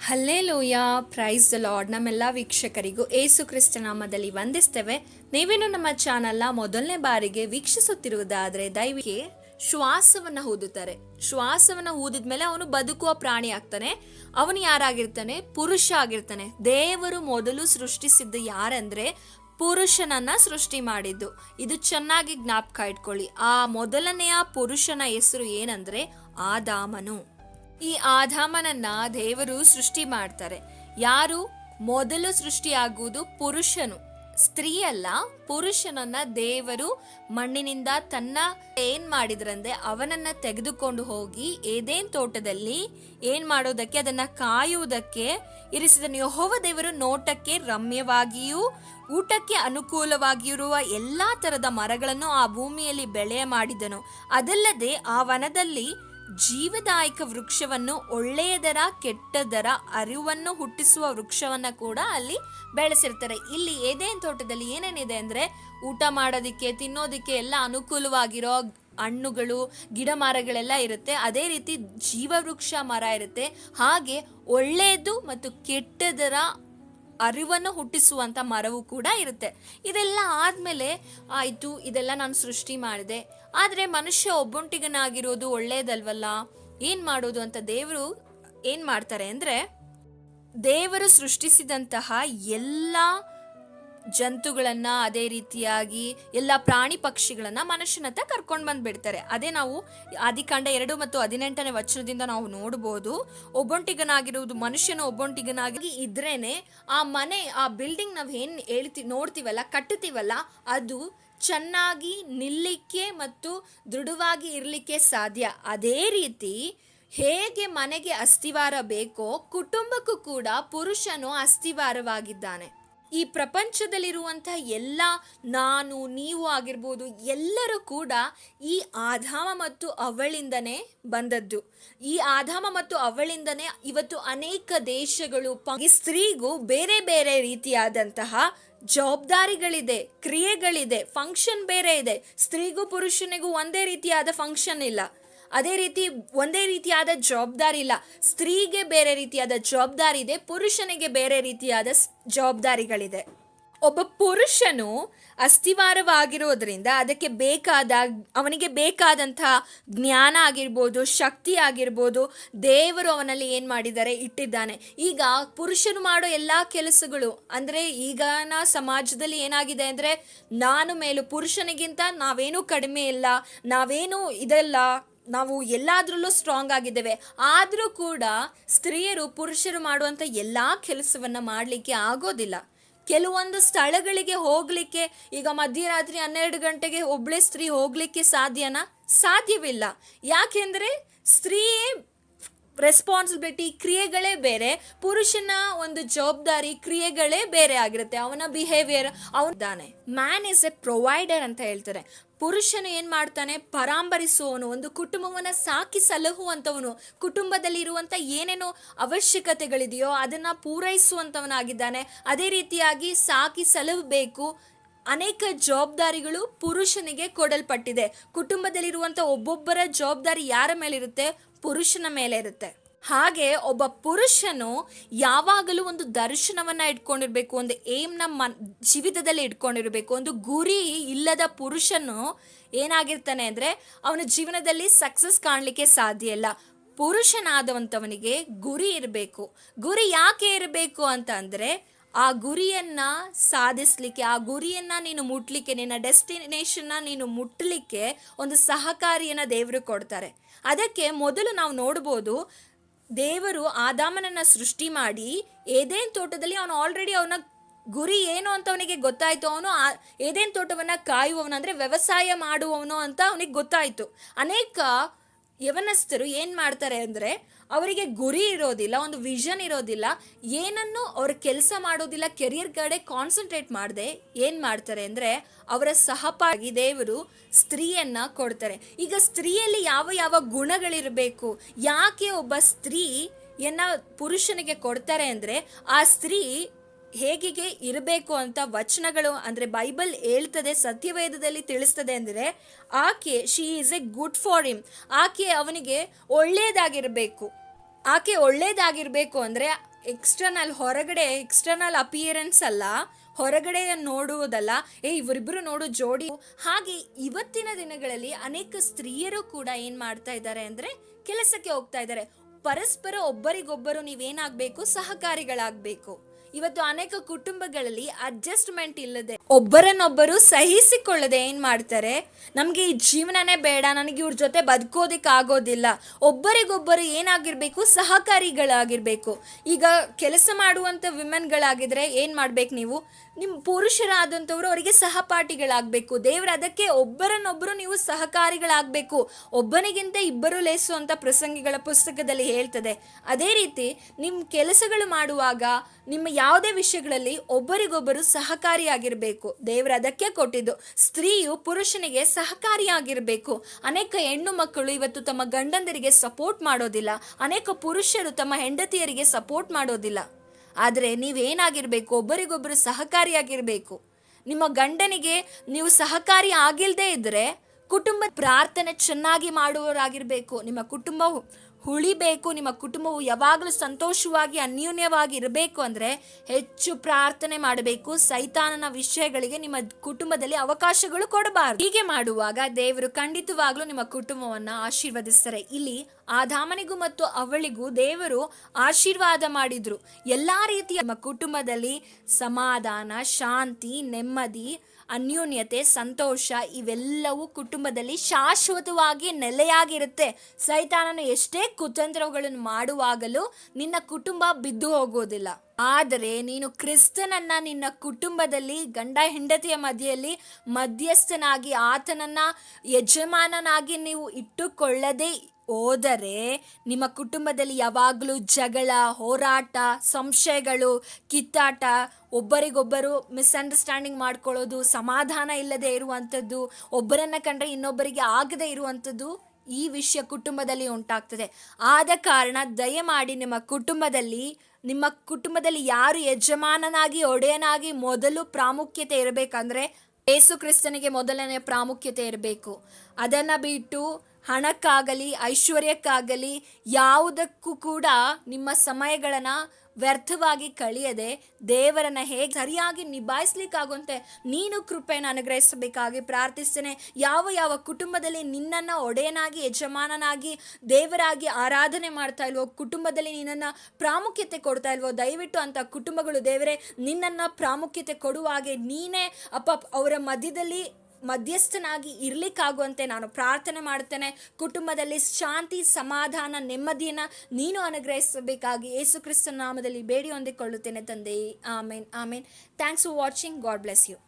ಹಲ್ಲೇ ಲೋಯ praise the lord ನಮ್ಮೆಲ್ಲ ವೀಕ್ಷಕರಿಗೂ ಏಸು ನಾಮದಲ್ಲಿ ವಂದಿಸ್ತೇವೆ. ನೀವೇನು ನಮ್ಮ ಚಾನಲ್ನ ಮೊದಲನೇ ಬಾರಿಗೆ ವೀಕ್ಷಿಸುತ್ತಿರುವುದಾದ್ರೆ ದಯವಿಗೆ ಶ್ವಾಸವನ್ನ ಊದುತ್ತಾರೆ. ಶ್ವಾಸವನ್ನ ಊದಿದ್ಮೇಲೆ ಅವನು ಬದುಕುವ ಪ್ರಾಣಿ ಆಗ್ತಾನೆ. ಅವನು ಯಾರಾಗಿರ್ತಾನೆ? ಪುರುಷ ಆಗಿರ್ತಾನೆ. ದೇವರು ಮೊದಲು ಸೃಷ್ಟಿಸಿದ್ದು ಯಾರಂದ್ರೆ ಪುರುಷನನ್ನ ಸೃಷ್ಟಿ ಮಾಡಿದ್ದು. ಇದು ಚೆನ್ನಾಗಿ ಜ್ಞಾಪಕ ಇಟ್ಕೊಳ್ಳಿ. ಆ ಮೊದಲನೆಯ ಪುರುಷನ ಹೆಸರು ಏನಂದ್ರೆ ಆದಾಮನು. ಈ ಆಧಾಮನನ್ನ ದೇವರು ಸೃಷ್ಟಿ ಮಾಡ್ತಾರೆ. ಯಾರು? ಮೊದಲು ಸೃಷ್ಟಿಯಾಗುವುದು ಪುರುಷನು. ಸ್ತ್ರೀಯಲ್ಲ, ಪುರುಷನನ್ನ ದೇವರು ಮಣ್ಣಿನಿಂದ ತನ್ನ ಏನ್ ಮಾಡಿದ್ರಂದ್ರೆ ಅವನನ್ನ ತೆಗೆದುಕೊಂಡು ಹೋಗಿ ಏದೇನ್ ತೋಟದಲ್ಲಿ ಏನ್ ಮಾಡೋದಕ್ಕೆ ಅದನ್ನ ಕಾಯುವುದಕ್ಕೆ ಇರಿಸಿದನು. ಯಹೋವ ದೇವರು ನೋಟಕ್ಕೆ ರಮ್ಯವಾಗಿಯೂ ಊಟಕ್ಕೆ ಅನುಕೂಲವಾಗಿರುವ ಎಲ್ಲಾ ತರದ ಮರಗಳನ್ನು ಆ ಭೂಮಿಯಲ್ಲಿ ಬೆಳೆ ಮಾಡಿದನು. ಅದಲ್ಲದೆ ಆ ವನದಲ್ಲಿ ಜೀವದಾಯಕ ವೃಕ್ಷವನ್ನು ಒಳ್ಳೆಯದರ ಕೆಟ್ಟದರ ಅರಿವನ್ನು ಹುಟ್ಟಿಸುವ ವೃಕ್ಷವನ್ನ ಕೂಡ ಅಲ್ಲಿ ಬೆಳೆಸಿರ್ತಾರೆ. ಇಲ್ಲಿ ಏದೇನ್ ತೋಟದಲ್ಲಿ ಏನೇನಿದೆ ಅಂದ್ರೆ ಊಟ ಮಾಡೋದಿಕ್ಕೆ, ತಿನ್ನೋದಿಕ್ಕೆ ಎಲ್ಲ ಅನುಕೂಲವಾಗಿರೋ ಹಣ್ಣುಗಳು, ಗಿಡ ಮರಗಳೆಲ್ಲ ಇರುತ್ತೆ. ಅದೇ ರೀತಿ ಜೀವವೃಕ್ಷ ಮರ ಇರುತ್ತೆ. ಹಾಗೆ ಒಳ್ಳೆಯದು ಮತ್ತು ಕೆಟ್ಟದರ ಅರಿವನ್ನು ಹುಟ್ಟಿಸುವಂತ ಮರವು ಕೂಡ ಇರುತ್ತೆ. ಇದೆಲ್ಲ ಆದಮೇಲೆ ಆಯ್ತು, ಇದೆಲ್ಲ ನಾನು ಸೃಷ್ಟಿ ಮಾಡಿದೆ. ಆದರೆ ಮನುಷ್ಯ ಒಬ್ಬೊಂಟಿಗನಾಗಿರೋದು ಒಳ್ಳೇದಲ್ವಲ್ಲ? ಏನು ಮಾಡೋದು ಅಂತ ದೇವರು ಏನು ಮಾಡ್ತಾರೆ ಅಂದ್ರೆ, ದೇವರು ಸೃಷ್ಟಿಸಿದಂತಹ ಎಲ್ಲ ಜಂತುಗಳನ್ನ ಅದೇ ರೀತಿಯಾಗಿ ಎಲ್ಲ ಪ್ರಾಣಿ ಪಕ್ಷಿಗಳನ್ನ ಮನುಷ್ಯನತ್ತ ಕರ್ಕೊಂಡು ಬಂದ್ಬಿಡ್ತಾರೆ. ಅದೇ ನಾವು ಆದಿಕಾಂಡ ಎರಡು ಮತ್ತು ಹದಿನೆಂಟನೇ ವಚನದಿಂದ ನಾವು ನೋಡಬಹುದು ಒಬ್ಬೊಂಟಿಗನಾಗಿರುವುದು ಮನುಷ್ಯನ ಒಬ್ಬೊಂಟಿಗನಾಗಿ ಇದ್ರೇನೆ ಆ ಮನೆ, ಆ ಬಿಲ್ಡಿಂಗ್ ನಾವು ಏನ್ ಹೇಳ್ತಿ, ನೋಡ್ತೀವಲ್ಲ, ಕಟ್ಟುತ್ತೀವಲ್ಲ, ಅದು ಚೆನ್ನಾಗಿ ನಿಲ್ಲಿಕ್ಕೆ ಮತ್ತು ದೃಢವಾಗಿ ಇರಲಿಕ್ಕೆ ಸಾಧ್ಯ. ಅದೇ ರೀತಿ ಹೇಗೆ ಮನೆಗೆ ಅಸ್ಥಿವಾರ ಬೇಕೋ ಕುಟುಂಬಕ್ಕೂ ಕೂಡ ಪುರುಷನು ಅಸ್ಥಿವಾರವಾಗಿದ್ದಾನೆ ಈ ಪ್ರಪಂಚದಲ್ಲಿರುವಂಥ ಎಲ್ಲ ನಾನು, ನೀವು ಆಗಿರ್ಬೋದು, ಎಲ್ಲರೂ ಕೂಡ ಈ ಆಧಾಮ ಮತ್ತು ಅವಳಿಂದನೇ ಬಂದದ್ದು. ಈ ಆಧಾಮ ಮತ್ತು ಅವಳಿಂದನೇ ಇವತ್ತು ಅನೇಕ ದೇಶಗಳು ಈ ಸ್ತ್ರೀಗೂ ಬೇರೆ ಬೇರೆ ರೀತಿಯಾದಂತಹ ಜವಾಬ್ದಾರಿಗಳಿದೆ, ಕ್ರಿಯೆಗಳಿದೆ ಫಂಕ್ಷನ್ ಬೇರೆ ಇದೆ. ಸ್ತ್ರೀಗೂ ಪುರುಷನಿಗೂ ಒಂದೇ ರೀತಿಯಾದ ಫಂಕ್ಷನ್ ಇಲ್ಲ. ಅದೇ ರೀತಿ ಒಂದೇ ರೀತಿಯಾದ ಜವಾಬ್ದಾರಿ ಇಲ್ಲ. ಸ್ತ್ರೀಗೆ ಬೇರೆ ರೀತಿಯಾದ ಜವಾಬ್ದಾರಿ ಇದೆ, ಪುರುಷನಿಗೆ ಬೇರೆ ರೀತಿಯಾದ ಜವಾಬ್ದಾರಿಗಳಿದೆ. ಒಬ್ಬ ಪುರುಷನು ಅಸ್ಥಿವಾರವಾಗಿರೋದ್ರಿಂದ ಅದಕ್ಕೆ ಬೇಕಾದ, ಅವನಿಗೆ ಬೇಕಾದಂತಹ ಜ್ಞಾನ ಆಗಿರ್ಬೋದು, ಶಕ್ತಿ ಆಗಿರ್ಬೋದು, ದೇವರು ಅವನಲ್ಲಿ ಏನು ಮಾಡಿದ್ದಾರೆ? ಇಟ್ಟಿದ್ದಾನೆ. ಈಗ ಪುರುಷನು ಮಾಡೋ ಎಲ್ಲಾ ಕೆಲಸಗಳು ಅಂದ್ರೆ ಈಗಿನ ಸಮಾಜದಲ್ಲಿ ಏನಾಗಿದೆ ಅಂದ್ರೆ, ನಾನು ಮೇಲು ಪುರುಷನಿಗಿಂತ ನಾವೇನು ಕಡಿಮೆ ಇಲ್ಲ, ನಾವೇನು ಇದಲ್ಲ ನಾವು ಎಲ್ಲಾದ್ರಲ್ಲೂ ಸ್ಟ್ರಾಂಗ್ ಆಗಿದ್ದೇವೆ. ಆದರೂ ಕೂಡ ಸ್ತ್ರೀಯರು ಪುರುಷರು ಮಾಡುವಂತ ಎಲ್ಲಾ ಕೆಲಸವನ್ನ ಮಾಡಲಿಕ್ಕೆ ಆಗೋದಿಲ್ಲ. ಕೆಲವೊಂದು ಸ್ಥಳಗಳಿಗೆ ಹೋಗಲಿಕ್ಕೆ, ಈಗ ಮಧ್ಯರಾತ್ರಿ ಹನ್ನೆರಡು ಗಂಟೆಗೆ ಒಬ್ಬಳೇ ಸ್ತ್ರೀ ಹೋಗಲಿಕ್ಕೆ ಸಾಧ್ಯನಾ? ಸಾಧ್ಯವಿಲ್ಲ. ಯಾಕೆಂದ್ರೆ ಸ್ತ್ರೀಯೇ ರೆಸ್ಪಾನ್ಸಿಬಿಲಿಟಿ ಕ್ರಿಯೆಗಳೇ ಬೇರೆ, ಪುರುಷನ ಒಂದು ಜವಾಬ್ದಾರಿ, ಕ್ರಿಯೆಗಳೇ ಬೇರೆ ಆಗಿರುತ್ತೆ. ಅವನ ಬಿಹೇವಿಯರ್ ಅವನಿದ್ದಾನೆ ಮ್ಯಾನ್ ಇಸ್ ಎ ಪ್ರೊವೈಡರ್ ಅಂತ ಹೇಳ್ತಾರೆ. ಪುರುಷನು ಏನ್ ಮಾಡ್ತಾನೆ? ಪರಾಂಬರಿಸುವವನು, ಒಂದು ಕುಟುಂಬವನ್ನ ಸಾಕಿ ಸಲಹುವಂತವನು ಕುಟುಂಬದಲ್ಲಿ ಇರುವಂತ ಏನೇನು ಅವಶ್ಯಕತೆಗಳಿದೆಯೋ ಅದನ್ನ ಪೂರೈಸುವಂತವನಾಗಿದ್ದಾನೆ ಅದೇ ರೀತಿಯಾಗಿ ಸಾಕಿ ಸಲಹಬೇಕು ಅನೇಕ ಜವಾಬ್ದಾರಿಗಳು ಪುರುಷನಿಗೆ ಕೊಡಲ್ಪಟ್ಟಿದೆ. ಕುಟುಂಬದಲ್ಲಿರುವಂಥ ಒಬ್ಬೊಬ್ಬರ ಜವಾಬ್ದಾರಿ ಯಾರ ಮೇಲಿರುತ್ತೆ? ಪುರುಷನ ಮೇಲೆ ಇರುತ್ತೆ. ಹಾಗೆ ಒಬ್ಬ ಪುರುಷನು ಯಾವಾಗಲೂ ಒಂದು ದರ್ಶನವನ್ನ ಇಟ್ಕೊಂಡಿರ್ಬೇಕು, ಒಂದು ಏಮ್ನ ಮನ್, ಜೀವಿತದಲ್ಲಿ ಇಟ್ಕೊಂಡಿರ್ಬೇಕು. ಒಂದು ಗುರಿ ಇಲ್ಲದ ಪುರುಷನು ಏನಾಗಿರ್ತಾನೆ ಅಂದ್ರೆ ಅವನ ಜೀವನದಲ್ಲಿ ಸಕ್ಸಸ್ ಕಾಣಲಿಕ್ಕೆ ಸಾಧ್ಯ ಇಲ್ಲ. ಪುರುಷನಾದವಂತವನಿಗೆ ಗುರಿ ಇರಬೇಕು. ಗುರಿ ಯಾಕೆ ಇರಬೇಕು ಅಂತ ಅಂದ್ರೆ ಆ ಗುರಿಯನ್ನ ಸಾಧಿಸ್ಲಿಕ್ಕೆ, ಆ ಗುರಿಯನ್ನ ನೀನು ಮುಟ್ಲಿಕ್ಕೆ, ನಿನ್ನ ಡೆಸ್ಟಿನೇಷನ್ನ ನೀನು ಮುಟ್ಲಿಕ್ಕೆ ಒಂದು ಸಹಕಾರಿಯನ್ನ ದೇವರು ಕೊಡ್ತಾರೆ. ಅದಕ್ಕೆ ಮೊದಲು ನಾವು ನೋಡ್ಬೋದು, ದೇವರು ಆದಾಮನನ್ನ ಸೃಷ್ಟಿ ಮಾಡಿ ಏದೇನ್ ತೋಟದಲ್ಲಿ ಅವನು ಆಲ್ರೆಡಿ ಅವನ ಗುರಿ ಏನು ಅಂತ ಅವನಿಗೆ ಗೊತ್ತಾಯ್ತು, ಅವನು ಏದೇನ್ ತೋಟವನ್ನ ಕಾಯುವವನು ಅಂದ್ರೆ ವ್ಯವಸಾಯ ಮಾಡುವವನು ಅಂತ ಅವನಿಗೆ ಗೊತ್ತಾಯ್ತು. ಅನೇಕ ಯವನಸ್ಥರು ಏನ್ ಮಾಡ್ತಾರೆ ಅಂದ್ರೆ ಅವರಿಗೆ ಗುರಿ ಇರೋದಿಲ್ಲ, ಒಂದು ವಿಷನ್ ಇರೋದಿಲ್ಲ, ಏನನ್ನು ಅವ್ರ ಕೆಲಸ ಮಾಡೋದಿಲ್ಲ ಕೆರಿಯರ್ ಕಡೆ ಕಾನ್ಸಂಟ್ರೇಟ್ ಮಾಡದೆ ಏನು ಮಾಡ್ತಾರೆ ಅಂದ್ರೆ ಅವರ ಸಹಪಾಗಿ ದೇವರು ಸ್ತ್ರೀಯನ್ನ ಕೊಡ್ತಾರೆ. ಈಗ ಸ್ತ್ರೀಯಲ್ಲಿ ಯಾವ ಯಾವ ಗುಣಗಳಿರಬೇಕು, ಯಾಕೆ ಒಬ್ಬ ಸ್ತ್ರೀ ಯನ್ನ ಪುರುಷನಿಗೆ ಕೊಡ್ತಾರೆ ಅಂದ್ರೆ ಆ ಸ್ತ್ರೀ ಹೇಗೆ ಇರಬೇಕು ಅಂತ ವಚನಗಳು ಅಂದ್ರೆ ಬೈಬಲ್ ಹೇಳ್ತದೆ, ಸತ್ಯವೇದದಲ್ಲಿ ತಿಳಿಸ್ತದೆ ಅಂದ್ರೆ ಆಕೆ she is a good for him ಆಕೆ ಅವನಿಗೆ ಒಳ್ಳೆಯದಾಗಿರಬೇಕು ಆಕೆ ಒಳ್ಳೆಯದಾಗಿರಬೇಕು ಅಂದ್ರೆ ಎಕ್ಸ್ಟರ್ನಲ್ ಹೊರಗಡೆ ಎಕ್ಸ್ಟರ್ನಲ್ ಅಪಿಯರೆನ್ಸ್ ಅಲ್ಲ, ಹೊರಗಡೆ ನೋಡುವುದಲ್ಲ, ಏ ಇವರಿಬ್ಬರು ನೋಡು ಜೋಡಿ. ಹಾಗೆ ಇವತ್ತಿನ ದಿನಗಳಲ್ಲಿ ಅನೇಕ ಸ್ತ್ರೀಯರು ಕೂಡ ಏನು ಮಾಡ್ತಾ ಇದ್ದಾರೆ ಅಂದ್ರೆ ಕೆಲಸಕ್ಕೆ ಹೋಗ್ತಾ ಇದ್ದಾರೆ. ಪರಸ್ಪರ ಒಬ್ಬರಿಗೊಬ್ಬರು ನೀವೇನಾಗಬೇಕು, ಸಹಕಾರಿಗಳಾಗ್ಬೇಕು. ಇವತ್ತು ಅನೇಕ ಕುಟುಂಬಗಳಲ್ಲಿ ಅಡ್ಜಸ್ಟ್ಮೆಂಟ್ ಇಲ್ಲದೆ ಒಬ್ಬರನ್ನೊಬ್ಬರು ಸಹಿಸಿಕೊಳ್ಳದೆ ಏನ್ ಮಾಡ್ತಾರೆ? ನಮ್ಗೆ ಈ ಜೀವನನೇ ಬೇಡ, ನನಗೆ ಇವ್ರ ಜೊತೆ ಬದುಕೋದಿಕ್ ಆಗೋದಿಲ್ಲ. ಒಬ್ಬರಿಗೊಬ್ಬರು ಏನಾಗಿರ್ಬೇಕು? ಸಹಕಾರಿಗಳಾಗಿರ್ಬೇಕು. ಈಗ ಕೆಲಸ ಮಾಡುವಂತ ವಿಮೆನ್ಗಳಾಗಿದ್ರೆ ಏನ್ ಮಾಡ್ಬೇಕು ನೀವು? ನಿಮ್ ಪುರುಷರಾದಂಥವ್ರು ಅವರಿಗೆ ಸಹಪಾಠಿಗಳಾಗಬೇಕು. ದೇವರು ಅದಕ್ಕೆ ಒಬ್ಬರನ್ನೊಬ್ಬರು ನೀವು ಸಹಕಾರಿಗಳಾಗಬೇಕು. ಒಬ್ಬನಿಗಿಂತ ಇಬ್ಬರು ಲೇಸು ಅಂತ ಪ್ರಸಂಗಿಗಳ ಪುಸ್ತಕದಲ್ಲಿ ಹೇಳ್ತದೆ. ಅದೇ ರೀತಿ ನಿಮ್ಮ ಕೆಲಸಗಳು ಮಾಡುವಾಗ ನಿಮ್ಮ ಯಾವುದೇ ವಿಷಯಗಳಲ್ಲಿ ಒಬ್ಬರಿಗೊಬ್ಬರು ಸಹಕಾರಿಯಾಗಿರಬೇಕು. ದೇವರು ಅದಕ್ಕೆ ಕೊಟ್ಟಿದ್ದು. ಸ್ತ್ರೀಯು ಪುರುಷನಿಗೆ ಸಹಕಾರಿಯಾಗಿರಬೇಕು. ಅನೇಕ ಹೆಣ್ಣು ಮಕ್ಕಳು ಇವತ್ತು ತಮ್ಮ ಗಂಡಂದರಿಗೆ ಸಪೋರ್ಟ್ ಮಾಡೋದಿಲ್ಲ. ಅನೇಕ ಪುರುಷರು ತಮ್ಮ ಹೆಂಡತಿಯರಿಗೆ ಸಪೋರ್ಟ್ ಮಾಡೋದಿಲ್ಲ. ಆದರೆ ನೀವೇನಾಗಿರಬೇಕು ಒಬ್ಬರಿಗೊಬ್ಬರು ಸಹಕಾರಿಯಾಗಿರಬೇಕು. ನಿಮ್ಮ ಗಂಡನಿಗೆ ನೀವು ಸಹಕಾರಿ ಆಗಿಲ್ಲದೆ ಇದ್ದರೆ ಕುಟುಂಬ ಪ್ರಾರ್ಥನೆ ಚೆನ್ನಾಗಿ ಮಾಡುವವರಾಗಿರಬೇಕು, ನಿಮ್ಮ ಕುಟುಂಬ ಹು- ಉಳಿಬೇಕು, ನಿಮ್ಮ ಕುಟುಂಬವು ಯಾವಾಗಲೂ ಸಂತೋಷವಾಗಿ, ಅನ್ಯೂನ್ಯವಾಗಿ ಇರಬೇಕು ಅಂದರೆ ಹೆಚ್ಚು ಪ್ರಾರ್ಥನೆ ಮಾಡಬೇಕು. ಸೈತಾನನ ವಿಷಯಗಳಿಗೆ ನಿಮ್ಮ ಕುಟುಂಬದಲ್ಲಿ ಅವಕಾಶಗಳು ಕೊಡಬಾರದು. ಹೀಗೆ ಮಾಡುವಾಗ ದೇವರು ಖಂಡಿತವಾಗ್ಲೂ ನಿಮ್ಮ ಕುಟುಂಬವನ್ನು ಆಶೀರ್ವದಿಸ್ತಾರೆ. ಇಲ್ಲಿ ಆದಾಮನಿಗೂ ಮತ್ತು ಅವಳಿಗೂ ದೇವರು ಆಶೀರ್ವಾದ ಮಾಡಿದ್ರು. ಎಲ್ಲ ರೀತಿಯ ನಮ್ಮ ಕುಟುಂಬದಲ್ಲಿ ಸಮಾಧಾನ, ಶಾಂತಿ, ನೆಮ್ಮದಿ, ಅನ್ಯೋನ್ಯತೆ, ಸಂತೋಷ ಇವೆಲ್ಲವೂ ಕುಟುಂಬದಲ್ಲಿ ಶಾಶ್ವತವಾಗಿ ನೆಲೆಯಾಗಿರುತ್ತೆ. ಸೈತಾನನು ಎಷ್ಟೇ ಕುತಂತ್ರಗಳನ್ನು ಮಾಡುವಾಗಲೂ ನಿನ್ನ ಕುಟುಂಬ ಬಿದ್ದು ಹೋಗೋದಿಲ್ಲ. ಆದರೆ ನೀನು ಕ್ರಿಸ್ತನನ್ನ ನಿನ್ನ ಕುಟುಂಬದಲ್ಲಿ ಗಂಡ ಹೆಂಡತಿಯ ಮಧ್ಯೆಯಲ್ಲಿ ಮಧ್ಯಸ್ಥನಾಗಿ ಆತನನ್ನ ಯಜಮಾನನಾಗಿ ನೀವು ಇಟ್ಟುಕೊಳ್ಳದೆ ಹೋದರೆ ನಿಮ್ಮ ಕುಟುಂಬದಲ್ಲಿ ಯಾವಾಗಲೂ ಜಗಳ, ಹೋರಾಟ, ಸಂಶಯಗಳು, ಕಿತ್ತಾಟ, ಒಬ್ಬರಿಗೊಬ್ಬರು ಮಿಸ್ಅಂಡರ್ಸ್ಟ್ಯಾಂಡಿಂಗ್ ಮಾಡ್ಕೊಳ್ಳೋದು, ಸಮಾಧಾನ ಇಲ್ಲದೆ ಇರುವಂಥದ್ದು, ಒಬ್ಬರನ್ನ ಕಂಡ್ರೆ ಇನ್ನೊಬ್ಬರಿಗೆ ಆಗದೆ ಇರುವಂಥದ್ದು ಈ ವಿಷಯ ಕುಟುಂಬದಲ್ಲಿ ಉಂಟಾಗ್ತದೆ. ಆದ ಕಾರಣ ದಯಮಾಡಿ ನಿಮ್ಮ ಕುಟುಂಬದಲ್ಲಿ ನಿಮ್ಮ ಕುಟುಂಬದಲ್ಲಿ ಯಾರು ಯಜಮಾನನಾಗಿ, ಒಡೆಯನಾಗಿ ಮೊದಲು ಪ್ರಾಮುಖ್ಯತೆ ಇರಬೇಕಂದ್ರೆ ಯೇಸು ಕ್ರಿಸ್ತನಿಗೆ ಮೊದಲನೇ ಪ್ರಾಮುಖ್ಯತೆ ಇರಬೇಕು. ಅದನ್ನ ಬಿಟ್ಟು ಹಣಕ್ಕಾಗಲಿ, ಐಶ್ವರ್ಯಕ್ಕಾಗಲಿ ಯಾವುದಕ್ಕೂ ಕೂಡ ನಿಮ್ಮ ಸಮಯಗಳನ್ನ ವ್ಯರ್ಥವಾಗಿ ಕಳೆಯದೆ ದೇವರನ್ನ ಹೇಗೆ ಸರಿಯಾಗಿ ನಿಭಾಯಿಸ್ಲಿಕ್ಕಾಗುವಂತೆ ನೀನು ಕೃಪೆಯನ್ನು ಅನುಗ್ರಹಿಸಬೇಕಾಗಿ ಪ್ರಾರ್ಥಿಸ್ತೇನೆ. ಯಾವ ಯಾವ ಕುಟುಂಬದಲ್ಲಿ ನಿನ್ನನ್ನು ಒಡೆಯನಾಗಿ, ಯಜಮಾನನಾಗಿ, ದೇವರಾಗಿ ಆರಾಧನೆ ಮಾಡ್ತಾ ಇಲ್ವೋ, ಕುಟುಂಬದಲ್ಲಿ ನಿನ್ನನ್ನು ಪ್ರಾಮುಖ್ಯತೆ ಕೊಡ್ತಾ ಇಲ್ವೋ, ದಯವಿಟ್ಟು ಅಂತ ಕುಟುಂಬಗಳು ದೇವರೇ, ನಿನ್ನನ್ನು ಪ್ರಾಮುಖ್ಯತೆ ಕೊಡುವ ಹಾಗೆ ನೀನೇ ಅಪ್ಪ ಅವರ ಮಧ್ಯದಲ್ಲಿ ಮಧ್ಯಸ್ಥನಾಗಿ ಇರಲಿಕ್ಕಾಗುವಂತೆ ನಾನು ಪ್ರಾರ್ಥನೆ ಮಾಡುತ್ತೇನೆ. ಕುಟುಂಬದಲ್ಲಿ ಶಾಂತಿ, ಸಮಾಧಾನ, ನೆಮ್ಮದಿಯನ್ನು ನೀನು ಅನುಗ್ರಹಿಸಬೇಕಾಗಿ ಯೇಸು ಕ್ರಿಸ್ತನ ನಾಮದಲ್ಲಿ ಬೇಡಿ ಹೊಂದಿಕೊಳ್ಳುತ್ತೇನೆ ತಂದೆ. Amen amen. Thanks for watching God bless you